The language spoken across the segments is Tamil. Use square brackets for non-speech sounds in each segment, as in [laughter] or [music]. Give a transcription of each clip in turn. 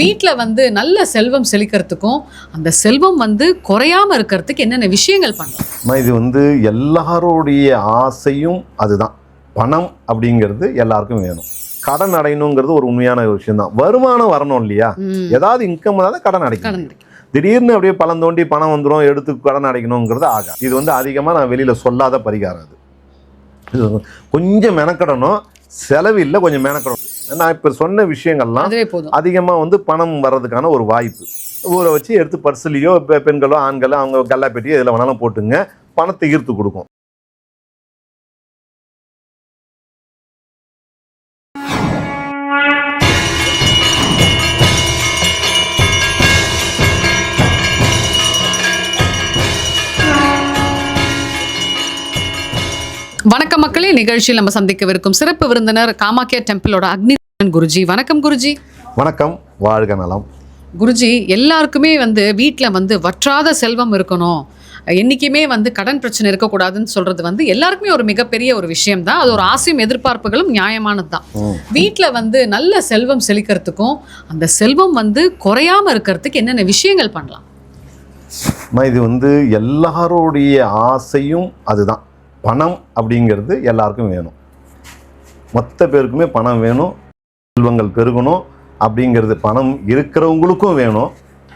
வீட்ல வந்து நல்ல செல்வம் செழிக்கிறதுக்கும் அந்த செல்வம் வந்து குறையாம இருக்கிறதுக்கு என்னென்ன விஷயங்கள் பண்ணலாம்? இது வந்து எல்லாருடைய ஆசையும் அதுதான். பணம் அப்படிங்கிறது எல்லாருக்கும் வேணும். கடன் அடையணுங்கிறது ஒரு உண்மையான விஷயம் தான் வருமானம் வரணும் இல்லையா? ஏதாவது இன்கம் தான் கடன் அடைக்கணும். திடீர்னு அப்படியே பழம் தோண்டி பணம் வந்துடும் எடுத்து கடன் அடைக்கணுங்கிறது ஆகா இது வந்து அதிகமாக நான் வெளியில் சொல்லாத பரிகாரம் அது. கொஞ்சம் மெனக்கடணும். செலவில்லை கொஞ்சம் மெனக்கடணும். நான் இப்போ சொன்ன விஷயங்கள்லாம் அதிகமாக வந்து பணம் வர்றதுக்கான ஒரு வாய்ப்பு. ஊரை வச்சு எடுத்து பர்சலையோ பெண்களோ ஆண்களோ அவங்க கல்லாப்பெட்டியோ இதில் வேணாலும் போட்டுங்க. பணத்தை ஈர்த்து கொடுக்கும். வணக்கம் மக்களே. நிகழ்ச்சியில் நம்ம சந்திக்கவிருக்கும் சிறப்பு விருந்தினர் காமாக்கியா டெம்பிளோட அக்னி குருஜி. வணக்கம் குருஜி. வணக்கம். வாழ்க நலம். குருஜி எல்லாருக்குமே வந்து வீட்டில் வந்து வற்றாத செல்வம் இருக்கணும். என்றைக்குமே வந்து கடன் பிரச்சனை இருக்கக்கூடாதுன்னு சொல்றது வந்து எல்லாருக்குமே ஒரு மிகப்பெரிய ஒரு விஷயம் தான். அது ஒரு ஆசையும் எதிர்பார்ப்புகளும் நியாயமானது தான். வீட்டில் வந்து நல்ல செல்வம் செழிக்கிறதுக்கும் அந்த செல்வம் வந்து குறையாம இருக்கிறதுக்கு என்னென்ன விஷயங்கள் பண்ணலாம்? இது வந்து எல்லாருடைய ஆசையும் அதுதான். பணம் அப்படிங்கிறது எல்லாருக்கும் வேணும். மொத்த பேருக்குமே பணம் வேணும். செல்வங்கள் பெருகணும் அப்படிங்கிறது பணம் இருக்கிறவங்களுக்கும் வேணும்.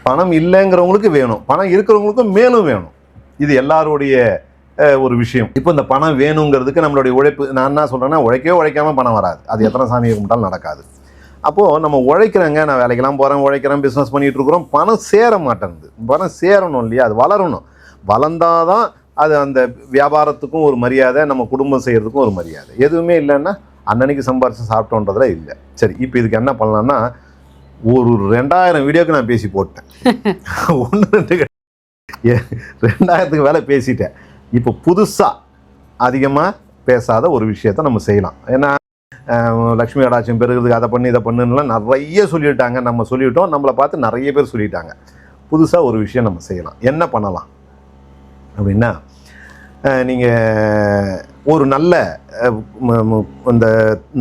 பணம் இல்லைங்கிறவங்களுக்கு வேணும். பணம் இருக்கிறவங்களுக்கும் மேலும் வேணும். இது எல்லாருடைய ஒரு விஷயம். இப்போ இந்த பணம் வேணுங்கிறதுக்கு நம்மளுடைய உழைப்பு நான் என்ன சொல்கிறேன்னா உழைக்கவே உழைக்காம பணம் வராது. அது எத்தனை சாமியை கும்பிட்டாலும் நடக்காது. அப்போது நம்ம உழைக்கிறேங்க நான் வேலைக்கெல்லாம் போகிறேன் உழைக்கிறேன் பிஸ்னஸ் பண்ணிகிட்டு இருக்கிறோம். பணம் சேர மாட்டேங்குது. பணம் சேரணும் இல்லையா? அது வளரணும். வளர்ந்தாதான் அது அந்த வியாபாரத்துக்கும் ஒரு மரியாதை நம்ம குடும்பம் செய்கிறதுக்கும் ஒரு மரியாதை. எதுவுமே இல்லைன்னா அன்னன்னைக்கு சம்பாரிச்சு சாப்பிட்டோன்றதுல இல்லை. சரி இப்போ இதுக்கு என்ன பண்ணலாம்னா ஒரு ரெண்டாயிரம் வீடியோக்கு நான் பேசி போட்டேன். [laughs] ஒன்று ரெண்டு ரெண்டாயிரத்துக்கு மேலே பேசிட்டேன். இப்போ புதுசாக அதிகமாக பேசாத ஒரு விஷயத்த நம்ம செய்யலாம். ஏன்னா லக்ஷ்மி கடாட்சியம் பெருகிறதுக்கு அதை பண்ணு இதை பண்ணுன்னுலாம் நிறைய சொல்லிட்டாங்க. நம்ம சொல்லிட்டோம். நம்மளை பார்த்து நிறைய பேர் சொல்லிட்டாங்க. புதுசாக ஒரு விஷயம் நம்ம செய்யலாம். என்ன பண்ணலாம்? அப்படின்னா நீங்கள் ஒரு நல்ல அந்த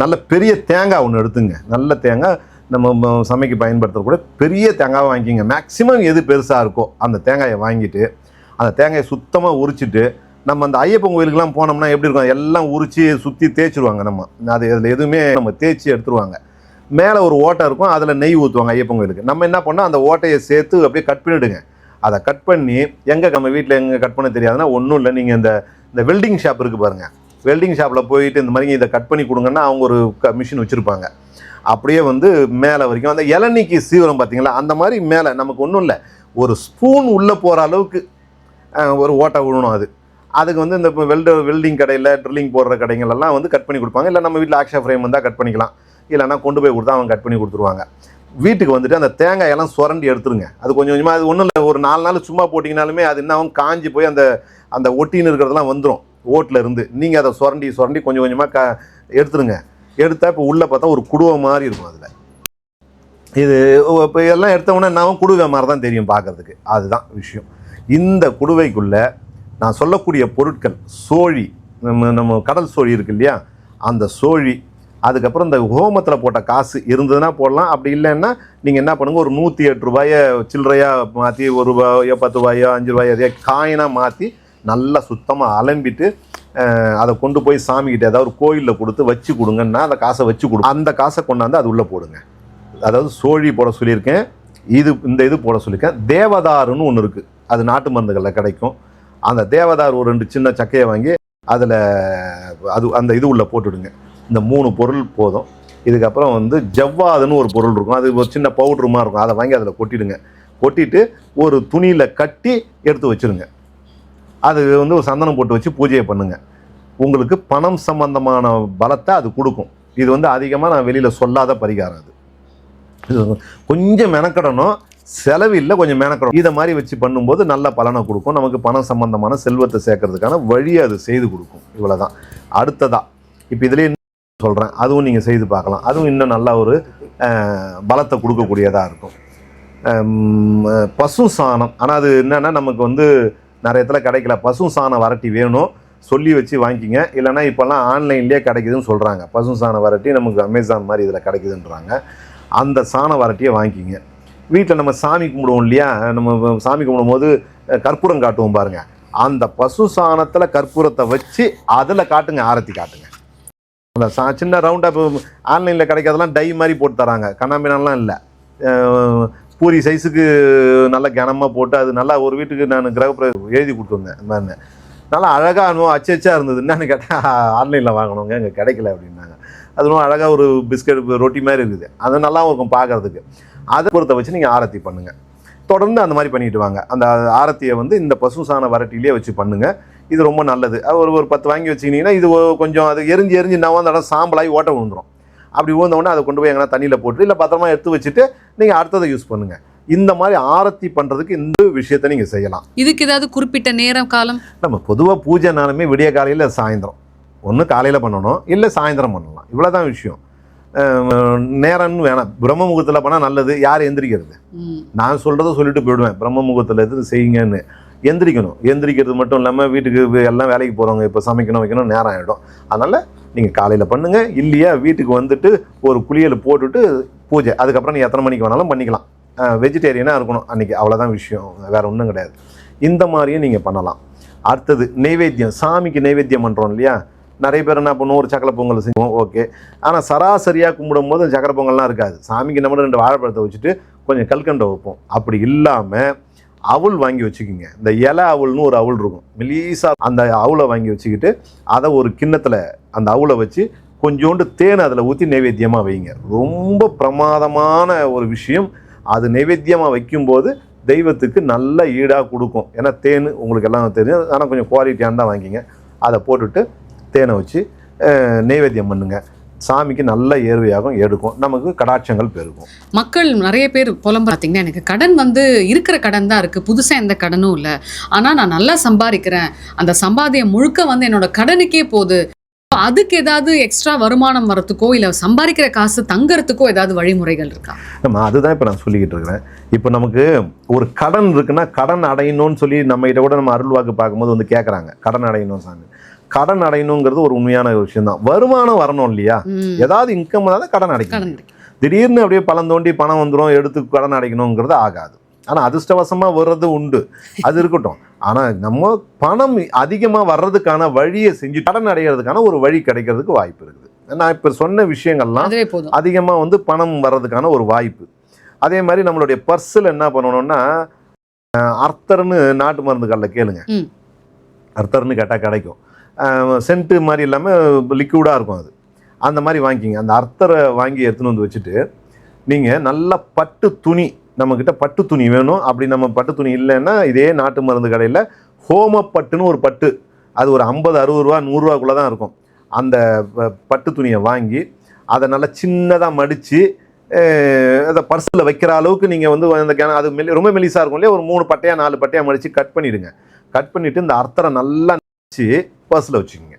நல்ல பெரிய தேங்காய் ஒன்று எடுத்துங்க. நல்ல தேங்காய் நம்ம சமைக்க பயன்படுத்தக்கூடிய பெரிய தேங்காய் வாங்கிக்கிங்க. மேக்ஸிமம் எது பெருசாக இருக்கோ அந்த தேங்காயை வாங்கிட்டு அந்த தேங்காயை சுத்தமாக உரிச்சிட்டு நம்ம அந்த ஐயப்பன் கோயிலுக்குலாம் போனோம்னா எப்படி இருக்கும்? எல்லாம் உரித்து சுற்றி தேய்ச்சிடுவாங்க நம்ம. அது அதில் எதுவுமே நம்ம தேய்ச்சி எடுத்துருவாங்க. மேலே ஒரு ஓட்டை இருக்கும் அதில் நெய் ஊற்றுவாங்க ஐயப்பன் கோயிலுக்கு. நம்ம என்ன பண்ணோம்? அந்த ஓட்டையை சேர்த்து அப்படியே கட் பண்ணிவிடுங்க அதை கட் பண்ணி எங்கே நம்ம வீட்டில் எங்கே கட் பண்ண தெரியாதுன்னா ஒன்றும் இல்லை. நீங்கள் இந்த இந்த வெல்டிங் ஷாப் இருக்குது பாருங்கள் வெல்டிங் ஷாப்பில் போயிட்டு இந்த மாதிரி இதை கட் பண்ணி கொடுங்கன்னா அவங்க ஒரு க மிஷின் வச்சுருப்பாங்க. அப்படியே வந்து மேலே வரைக்கும் அந்த இளநீக்கு சீவரம் பார்த்தீங்களா? அந்த மாதிரி மேலே நமக்கு ஒன்றும் இல்லை. ஒரு ஸ்பூன் உள்ளே போகிற அளவுக்கு ஒரு ஓட்டை விழணும் அது. அதுக்கு வந்து இந்த வெல்டர் வெல்டிங் கடையில் ட்ரில்லிங் போடுற கடைங்களெல்லாம் வந்து கட் பண்ணி கொடுப்பாங்க. இல்லை நம்ம வீட்டில் ஆக்ஷா ஃப்ரேம் வந்தால் கட் பண்ணிக்கலாம். இல்லைன்னா கொண்டு போய் கொடுத்தா அவங்க கட் பண்ணி கொடுத்துருவாங்க. வீட்டுக்கு வந்துட்டு அந்த தேங்காயெல்லாம் சுரண்டி எடுத்துருங்க. அது கொஞ்சம் கொஞ்சமாக அது ஒன்றும் இல்லை. ஒரு நாலு நாள் சும்மா போட்டிங்கனாலுமே அது என்ன காஞ்சி போய் அந்த அந்த ஒட்டின்னு இருக்கிறதெல்லாம் வந்துடும் ஓட்டில் இருந்து. நீங்கள் அதை சுரண்டி சுரண்டி கொஞ்சம் கொஞ்சமாக க எடுத்துருங்க. எடுத்தால் இப்போ உள்ளே பார்த்தா ஒரு குடுவை மாதிரி இருக்கும் அதில். இது இப்போ எல்லாம் எடுத்தவொடனே நான் குடுவை மாதிரி தான் தெரியும் பார்க்கறதுக்கு. அதுதான் விஷயம். இந்த குடுவைக்குள்ளே நான் சொல்லக்கூடிய பொருட்கள் சோழி நம்ம நம்ம கடல் சோழி இருக்கு இல்லையா? அந்த சோழி அதுக்கப்புறம் இந்த ஹோமத்தில் போட்ட காசு இருந்ததுன்னா போடலாம். அப்படி இல்லைன்னா நீங்கள் என்ன பண்ணுங்க ஒரு நூற்றி எட்டு ரூபாயை சில்லறையாக மாற்றி ஒரு ரூபாயோ பத்து ரூபாயோ அஞ்சு ரூபாயோ எதையோ காயினாக மாற்றி நல்லா சுத்தமாக அலம்பிட்டு அதை கொண்டு போய் சாமிக்கிட்ட ஏதாவது ஒரு கோயிலில் கொடுத்து வச்சு கொடுங்கன்னா அந்த காசை வச்சு கொடு. அந்த காசை கொண்டாந்து அது உள்ளே போடுங்க. அதாவது சோழி போட சொல்லியிருக்கேன் இது இந்த இது போட சொல்லியிருக்கேன். தேவதாருன்னு ஒன்று இருக்குது அது நாட்டு மருந்துகளில் கிடைக்கும். அந்த தேவதார் ஒரு ரெண்டு சின்ன சக்கையை வாங்கி அதில் அது அந்த இது உள்ளே போட்டுடுங்க. இந்த மூணு பொருள் போதும். இதுக்கப்புறம் வந்து ஜவ்வாதுன்னு ஒரு பொருள் இருக்கும். அது ஒரு சின்ன பவுட்ரு மாதிரி இருக்கும். அதை வாங்கி அதில் கொட்டிடுங்க. கொட்டிட்டு ஒரு துணியில் கட்டி எடுத்து வச்சிருங்க. அது வந்து ஒரு சந்தனம் போட்டு வச்சு பூஜையை பண்ணுங்கள் உங்களுக்கு பணம் சம்பந்தமான பலத்தை அது கொடுக்கும். இது வந்து அதிகமாக நான் வெளியில் சொல்லாத பரிகாரம் அது. கொஞ்சம் மெனக்கடணும். செலவில்லை கொஞ்சம் மெனக்கடணும். இதை மாதிரி வச்சு பண்ணும்போது நல்ல பலனை கொடுக்கும். நமக்கு பணம் சம்பந்தமான செல்வத்தை சேர்க்கறதுக்கான வழியை அது செய்து கொடுக்கும். இவ்வளவுதான். அடுத்ததாக இப்போ இதுலேயே சொல்கிறேன் அதுவும் நீங்கள் செய்து பார்க்கலாம். அதுவும் இன்னும் நல்ல ஒரு பலத்தை கொடுக்கக்கூடியதாக இருக்கும். பசு சாணம். ஆனால் அது என்னென்னா நமக்கு வந்து நிறைய இடத்துல கிடைக்கல. பசு சாணம் வரட்டி வேணும். சொல்லி வச்சு வாங்கிக்கிங்க. இல்லைன்னா இப்போல்லாம் ஆன்லைன்லேயே கிடைக்குதுன்னு சொல்கிறாங்க பசு சாண வரட்டி நமக்கு அமேசான் மாதிரி இதில் கிடைக்குதுன்றாங்க. அந்த சாண வரட்டியை வாங்கிக்கிங்க. வீட்டில் நம்ம சாமி கும்பிடுவோம் இல்லையா? நம்ம சாமி கும்பிடும்போது போது கற்பூரம் காட்டுவோம் பாருங்க. அந்த பசு சாணத்தில் கற்பூரத்தை வச்சு அதில் காட்டுங்க ஆரத்தி காட்டுங்க. அந்த சா சின்ன ரவுண்டாக இப்போ ஆன்லைனில் கிடைக்காதெல்லாம் டை மாதிரி போட்டு தராங்க. கண்ணாம்பினாலாம் இல்லை. பூரி சைஸுக்கு நல்லா கனமாக போட்டு அது நல்லா ஒரு வீட்டுக்கு நான் கிரகப்பிரவேசம் எழுதி கொடுத்துருந்தேன். இந்த மாதிரி. நல்லா அழகாக அனுபவம் அச்சச்சாக இருந்தது. என்னன்னு கேட்டால் ஆன்லைனில் வாங்கினவங்க இங்கே கிடைக்கல அப்படின்னாங்க. அது ரொம்ப அழகாக ஒரு பிஸ்கட் ரொட்டி மாதிரி இருக்குது. அது நல்லா இருக்கும் பார்க்கறதுக்கு. அதை பொறுத்த வச்சு நீங்கள் ஆரத்தி பண்ணுங்கள் தொடர்ந்து அந்த மாதிரி பண்ணிட்டு வாங்க. அந்த ஆரத்தியை வந்து இந்த பசு சாண வரட்டிலேயே வச்சு பண்ணுங்கள் இது ரொம்ப நல்லது. ஒரு ஒரு பத்து வாங்கி வச்சுக்கிட்டிங்கன்னா இது கொஞ்சம் அது எரிஞ்சு எரிஞ்சு நான் அந்த இடம் சாம்பலாகி ஓட்ட விழுந்துரும். அப்படி விழுந்த உடனே அதை கொண்டு போய் எங்கன்னா தண்ணியில் போட்டு இல்லை பத்திரமா எடுத்து வச்சுட்டு நீங்கள் அடுத்ததை யூஸ் பண்ணுங்கள் இந்த மாதிரி ஆரத்தி பண்ணுறதுக்கு இந்த விஷயத்தை நீங்கள் செய்யலாம். இதுக்கு ஏதாவது குறிப்பிட்ட நேரம் காலம்? நம்ம பொதுவாக பூஜைனாலுமே விடிய காலையில் சாயந்தரம். ஒன்று காலையில் பண்ணணும் இல்லை சாயந்தரம் பண்ணலாம். இவ்வளோதான் விஷயம். நேரம்னு வேணாம். பிரம்ம முகூர்த்தத்தில் பண்ணால் நல்லது யார் எந்திரிக்கிறது. நான் சொல்கிறத சொல்லிட்டு போயிடுவேன். பிரம்ம முகூர்த்தத்தில் எது செய்யுங்கன்னு. எந்திரிக்கணும். எந்திரிக்கிறது மட்டும் இல்லாமல் வீட்டுக்கு எல்லாம் வேலைக்கு போகிறவங்க இப்போ சமைக்கணும் வைக்கணும் நேரம் ஆகிடும் அதனால் நீங்கள் காலையில் பண்ணுங்கள் இல்லையா வீட்டுக்கு வந்துட்டு ஒரு குளியல் போட்டுட்டு பூஜை. அதுக்கப்புறம் நீ எத்தனை மணிக்கு வேணாலும் பண்ணிக்கலாம். வெஜிடேரியனாக இருக்கணும். அன்றைக்கி அவ்வளோதான் விஷயம். வேறு ஒன்றும் கிடையாது. இந்த மாதிரியும் நீங்கள் பண்ணலாம். அடுத்தது நைவேத்தியம். சாமிக்கு நைவேத்தியம் பண்ணுறோம் இல்லையா? நிறைய பேர் என்ன பண்ணுவோம்? ஒரு சக்கரை பொங்கல் செய்வோம் ஓகே. ஆனால் சராசரியாக கும்பிடும் போது சக்கரை பொங்கல்லாம் இருக்காது. சாமிக்கு நம்ம ரெண்டு வாழைப்பழத்தை வச்சுட்டு கொஞ்சம் கல்கண்டை வைப்போம். அப்படி இல்லாமல் அவுள் வாங்கி வச்சுக்கோங்க. இந்த இலை அவுள்னு ஒரு அவுள் இருக்கும். மெலீஸாக அந்த அவுளை வாங்கி வச்சுக்கிட்டு அதை ஒரு கிண்ணத்தில் அந்த அவுளை வச்சு கொஞ்சோண்டு தேன் அதில் ஊற்றி நைவேத்தியமாக வைங்க. ரொம்ப பிரமாதமான ஒரு விஷயம். அது நைவேத்தியமாக வைக்கும்போது தெய்வத்துக்கு நல்ல ஈடாக கொடுக்கும். ஏன்னா தேன் உங்களுக்கு எல்லாம் தெரியும். ஆனால் கொஞ்சம் குவாலிட்டியான தான் வாங்கிங்க. அதை போட்டுட்டு தேனை வச்சு நைவேத்தியம் பண்ணுங்கள் சாமிக்கு நல்ல ஏர்வையாகும் எடுக்கும். நமக்கு கடாட்சங்கள் பெருகும். மக்கள் நிறைய பேர் புலம்பு பார்த்தீங்கன்னா எனக்கு கடன் வந்து இருக்கிற கடன் தான் இருக்குது புதுசாக எந்த கடனும் இல்லை. ஆனால் நான் நல்லா சம்பாதிக்கிறேன். அந்த சம்பாதியம் முழுக்க வந்து என்னோட கடனுக்கே போகுது. அதுக்கு ஏதாவது எக்ஸ்ட்ரா வருமானம் வரத்துக்கோ இல்லை சம்பாதிக்கிற காசு தங்கறதுக்கோ ஏதாவது வழிமுறைகள் இருக்கா? நம்ம அதுதான் இப்போ நான் சொல்லிக்கிட்டு இருக்கிறேன். இப்போ நமக்கு ஒரு கடன் இருக்குன்னா கடன் அடையணும்னு சொல்லி நம்ம கிட்ட கூட நம்ம அருள்வாக்கு பார்க்கும்போது வந்து கேட்குறாங்க கடன் அடையணும் சாமி. கடன் அடையணுங்கிறது ஒரு உண்மையான விஷயம் தான் வருமானம் வரணும் இல்லையா. ஏதாவது இன்கம் தான் கடன் அடைக்கணும். திடீர்னு அப்படியே பழம் தோண்டி பணம் வந்துடும் எடுத்து கடன் அடைக்கணுங்கிறது ஆகாது. ஆனால் அதிர்ஷ்டவசமாக வர்றது உண்டு. அது இருக்கட்டும். ஆனால் நம்ம பணம் அதிகமாக வர்றதுக்கான வழியை செஞ்சு கடன் அடைகிறதுக்கான ஒரு வழி கிடைக்கிறதுக்கு வாய்ப்பு இருக்குது. நான் இப்போ சொன்ன விஷயங்கள்லாம் அதிகமாக வந்து பணம் வர்றதுக்கான ஒரு வாய்ப்பு. அதே மாதிரி நம்மளுடைய பர்ஸில் என்ன பண்ணணும்னா அர்த்தர்னு நாட்டு மருந்து கடையில் கேளுங்க. அர்த்தர்னு கேட்டால் கிடைக்கும். சென்ட்டு மாதிரி இல்லாமல் லிக்விடாக இருக்கும் அது. அந்த மாதிரி வாங்கிக்கிங்க. அந்த அர்த்தரை வாங்கி எடுத்துன்னு வந்து வச்சுட்டு நீங்கள் நல்லா பட்டு துணி நம்மக்கிட்ட பட்டு துணி வேணும். அப்படி நம்ம பட்டு துணி இல்லைன்னா இதே நாட்டு மருந்து கடையில் ஹோமப்பட்டுன்னு ஒரு பட்டு. அது ஒரு ஐம்பது அறுபது ரூபா நூறுரூவாக்குள்ளே தான் இருக்கும். அந்த ப- பட்டு துணியை வாங்கி அதை நல்லா சின்னதாக மடித்து அதை பர்சில் வைக்கிற அளவுக்கு நீங்கள் வந்து அந்த கேன அது மெல்லி ரொம்ப மெலிசாக இருக்கும் இல்லையா? ஒரு மூணு பட்டையாக நாலு பட்டையாக மடித்து கட் பண்ணிவிடுங்க கட் பண்ணிவிட்டு இந்த அர்த்தரை நல்லா நினச்சி பர்ஸில் வச்சுக்கோங்க.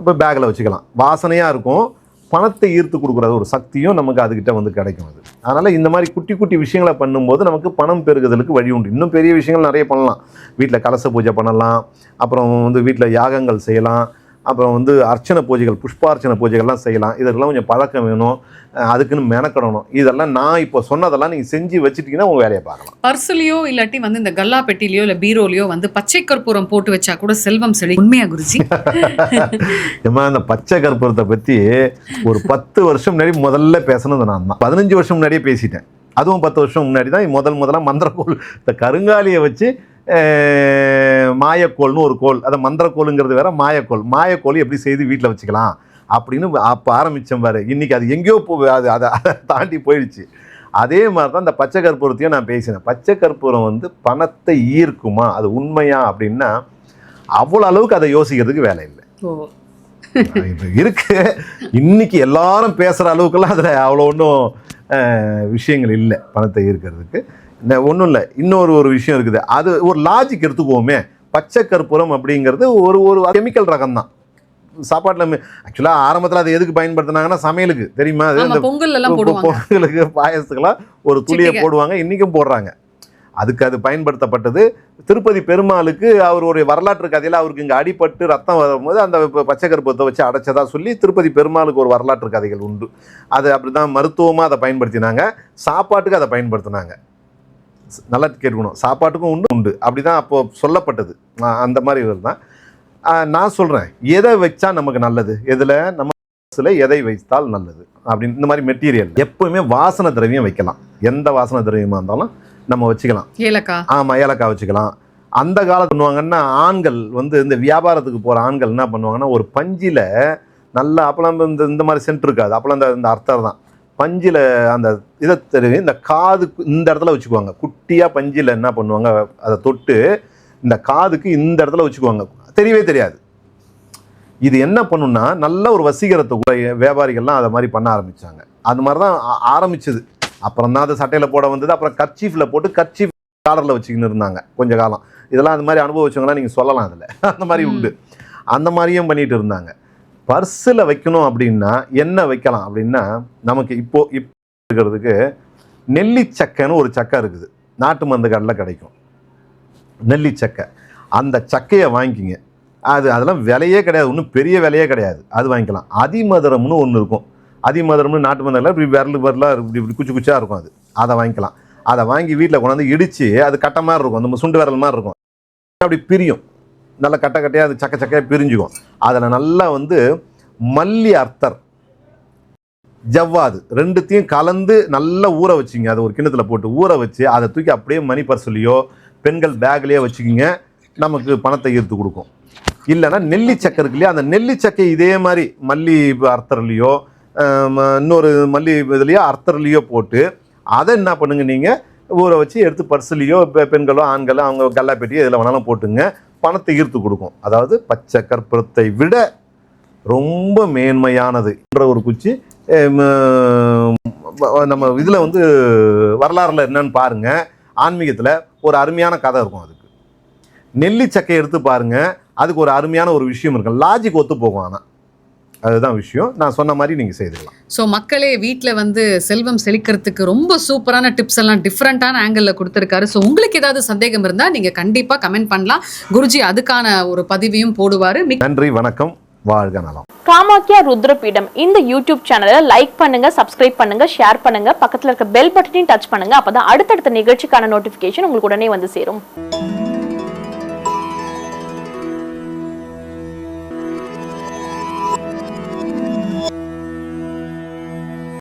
இப்போ பேக்கில் வச்சுக்கலாம். வாசனையாக இருக்கும். பணத்தை ஈர்த்து கொடுக்குற ஒரு சக்தியும் நமக்கு அதுக்கிட்ட வந்து கிடைக்கும் அது. அதனால் இந்த மாதிரி குட்டி குட்டி விஷயங்களை பண்ணும்போது நமக்கு பணம் பெருகுதலுக்கு வழி உண்டு. இன்னும் பெரிய விஷயங்கள் நிறைய பண்ணலாம். வீட்டில் கலச பூஜை பண்ணலாம். அப்புறம் வந்து வீட்டில் யாகங்கள் செய்யலாம். அப்புறம் வந்து அர்ச்சனை பூஜைகள் புஷ்பார்ச்சனை பூஜைகள்லாம் செய்யலாம். இதெல்லாம் கொஞ்சம் பழக்கம் வேணும். அதுக்குன்னு மெனக்கடணும். இதெல்லாம் நான் இப்போ சொன்னதெல்லாம் நீங்கள் செஞ்சு வச்சுட்டீங்கன்னா உங்கள் வேலையை பார்க்கலாம். பர்ஸ்லயோ இல்லாட்டி வந்து இந்த கல்லா பெட்டிலயோ இல்ல பீரோலயோ வந்து பச்சை கற்பூரம் போட்டு வச்சா கூட செல்வம் செழி உண்மையா குருஜி? [laughs] ஏம்மா அந்த பச்சை கற்பூரத்தை பற்றி ஒரு பத்து வருஷம் முன்னாடி முதல்ல பேசுனது நான் தான். பதினஞ்சு வருஷம் முன்னாடியே பேசிட்டேன். அதுவும் பத்து வருஷம் முன்னாடி தான். முதல் முதல்ல மந்திரக்கோள் இந்த கருங்காலியை வச்சு மாயக்கோள்னு ஒரு கோல் அதை மந்திரக்கோளுங்கிறது வேற மாயக்கோள். மாயக்கோள் எப்படி செய்து வீட்டில் வச்சுக்கலாம்? அப்படின்னு அப்போ ஆரம்பித்தேன் பாரு. இன்னைக்கு அது எங்கேயோ போ அது அதை அதை தாண்டி போயிடுச்சு. அதே மாதிரி தான் இந்த பச்சை கற்பூரத்தையும் நான் பேசினேன். பச்சை கற்பூரம் வந்து பணத்தை ஈர்க்குமா? அது உண்மையா அப்படின்னா அவ்வளோ அளவுக்கு அதை யோசிக்கிறதுக்கு வேலை இல்லை. இருக்கு. இன்னைக்கு எல்லாரும் பேசுகிற அளவுக்குலாம் அதில் அவ்வளோ ஒன்றும் விஷயங்கள் இல்லை பணத்தை ஈர்க்கிறதுக்கு. ஒன்றும் இல்லை. இன்னொரு ஒரு விஷயம் இருக்குது. அது ஒரு லாஜிக் எடுத்துக்குவோமே பச்சை கற்பூரம் அப்படிங்கிறது ஒரு ஒரு கெமிக்கல் ரகம் தான் சாப்பாட்டில் ஆக்சுவலாக ஆரம்பத்தில் அதை எதுக்கு பயன்படுத்தினாங்கன்னா சமையலுக்கு. தெரியுமா? அது இந்த பொங்கலுக்கு பாயசத்துக்கெல்லாம் ஒரு துளியை. போடுவாங்க. இன்றைக்கும் போடுறாங்க. அதுக்கு அது பயன்படுத்தப்பட்டது. திருப்பதி பெருமாளுக்கு அவர் ஒரு வரலாற்று கதையில் அவருக்கு இங்கே அடிபட்டு ரத்தம் வரும்போது அந்த பச்சை கருப்பத்தை வச்சு அடைச்சதா சொல்லி திருப்பதி பெருமாளுக்கு ஒரு வரலாற்று கதைகள் உண்டு. அது அப்படி தான் மருத்துவமாக அதை பயன்படுத்தினாங்க. சாப்பாட்டுக்கு அதை பயன்படுத்தினாங்க. நல்லா கேட்கணும். சாப்பாட்டுக்கும் உண்டு உண்டு. அப்படி தான் அப்போ சொல்லப்பட்டது. நான் அந்த மாதிரி தான். நான் சொல்கிறேன் எதை வச்சா நமக்கு நல்லது? எதில்? நம்ம சில எதை வைத்தால் நல்லது? அப்படின்னு இந்த மாதிரி மெட்டீரியல். எப்பவுமே வாசனை திரவியம் வைக்கலாம். எந்த வாசனை திரவியமாக இருந்தாலும் நம்ம வச்சுக்கலாம். ஏலக்காய். ஆமாம் ஏலக்காய் வச்சுக்கலாம். அந்த காலத்து பண்ணுவாங்கன்னா ஆண்கள் வந்து இந்த வியாபாரத்துக்கு போகிற ஆண்கள் என்ன பண்ணுவாங்கன்னா ஒரு பஞ்சில் நல்லா அப்போலாம் இந்த இந்த மாதிரி சென்ட் இருக்காது. அப்போலாம் இந்த அர்த்தம் தான். பஞ்சில் அந்த இதை தெரிவி இந்த காதுக்கு இந்த இடத்துல வச்சுக்குவாங்க. குட்டியாக பஞ்சில் என்ன பண்ணுவாங்க? அதை தொட்டு இந்த காதுக்கு இந்த இடத்துல வச்சுக்குவாங்க. தெரியவே தெரியாது. இது என்ன பண்ணுன்னா நல்ல ஒரு வசீகரத்தை கூட வியாபாரிகள்லாம் அதை மாதிரி பண்ண ஆரம்பிச்சாங்க. அது மாதிரி தான் ஆரம்பிச்சது. அப்புறம் தான் அது சட்டையில் போட வந்தது. அப்புறம் கர்ச்சீஃபில் போட்டு கர்ச்சீஃப் காலரில் வச்சுக்கின்னு இருந்தாங்க கொஞ்ச காலம். இதெல்லாம் அந்த மாதிரி அனுபவிச்சவங்களாம் நீங்கள் சொல்லலாம் அதில். அந்த மாதிரி உண்டு. அந்த மாதிரியும் பண்ணிட்டு இருந்தாங்க. பர்ஸில் வைக்கணும் அப்படின்னா என்ன வைக்கலாம் அப்படின்னா நமக்கு இப்போ இப்போ இருக்கிறதுக்கு நெல்லிச்சக்கைன்னு ஒரு சக்கை இருக்குது. நாட்டு மருந்து கடையில் கிடைக்கும். நெல்லிச்சக்கை. அந்த சக்கையை வாங்கிக்கிங்க. அது அதெல்லாம் விலையே கிடையாது. ஒன்றும் பெரிய விலையே கிடையாது. அது வாங்கிக்கலாம். அதிமதுரம்னு ஒன்று இருக்கும். அதிமதுரம்னு நாட்டு மதுரில் இப்படி விரல் விரலாக இப்படி இப்படி குச்சி குச்சியாக இருக்கும் அது. அதை வாங்கிக்கலாம். அதை வாங்கி வீட்டில் கொண்டாந்து இடித்து அது கட்ட மாதிரி இருக்கும். அந்த சுண்டு விரல் மாதிரி இருக்கும். அப்படி பிரியும். நல்லா கட்டை கட்டையாக அது சக்க சக்கையாக பிரிஞ்சுக்கும். அதில் நல்லா வந்து மல்லி அர்த்தர் ஜவ்வாது ரெண்டுத்தையும் கலந்து நல்லா ஊற வச்சுங்க. அதை ஒரு கிண்ணத்தில் போட்டு ஊற வச்சு அதை தூக்கி அப்படியே மணி பர்சலையோ பெண்கள் பேக்லேயே வச்சுக்கிங்க. நமக்கு பணத்தை ஈர்த்து கொடுக்கும். இல்லைன்னா நெல்லி சக்கை இருக்கு இல்லையா அந்த நெல்லி சக்கை இதே மாதிரி மல்லி அர்த்தர்லேயோ இன்னொரு மல்லி இதுலேயோ அர்த்தர்லேயோ போட்டு அதை என்ன பண்ணுங்க நீங்கள் ஊற வச்சு எடுத்து பர்ஸ்லேயோ பெண்களோ ஆண்களோ அவங்க கல்லாப்பெட்டியோ இதில் வேணாலும் போட்டுங்க. பணத்தை ஈர்த்து கொடுக்கும். அதாவது பச்சை கற்பூரத்தை விட ரொம்ப மேன்மையானது என்ற ஒரு குச்சி. நம்ம இதில் வந்து வரலாறுல என்னன்னு பாருங்க. ஆன்மீகத்தில் ஒரு அருமையான கதை இருக்கும் அதுக்கு. நெல்லி சக்கையை எடுத்து பாருங்க. அதுக்கு ஒரு அருமையான ஒரு விஷயம் இருக்கும். லாஜிக் ஒத்து போகும் ஆனால் அதுதான் விஷயம். நான் சொன்ன மாதிரி நீங்கள் செய்துக்கலாம். ஸோ மக்களே வீட்டில் வந்து செல்வம் செழிக்கிறதுக்கு ரொம்ப சூப்பரான டிப்ஸ் எல்லாம் டிஃப்ரெண்ட்டான ஆங்கிளில் கொடுத்துருக்காரு. ஸோ உங்களுக்கு ஏதாவது சந்தேகம் இருந்தால் நீங்கள் கண்டிப்பாக கமெண்ட் பண்ணலாம். குருஜி அதுக்கான ஒரு பதிவையும் போடுவார். நன்றி வணக்கம். வாழ்க நலம். காமாக்கியா ருத்ரபீடம். இந்த யூடியூப் சேனலை லைக் பண்ணுங்க சப்ஸ்கிரைப் பண்ணுங்க ஷேர் பண்ணுங்க. பக்கத்துல இருக்க பெல் பட்டனையும் டச் பண்ணுங்க. அப்பதான் அடுத்தடுத்த நிகழ்ச்சிக்கான நோட்டிபிகேஷன் உங்களுக்கு உடனே வந்து சேரும்.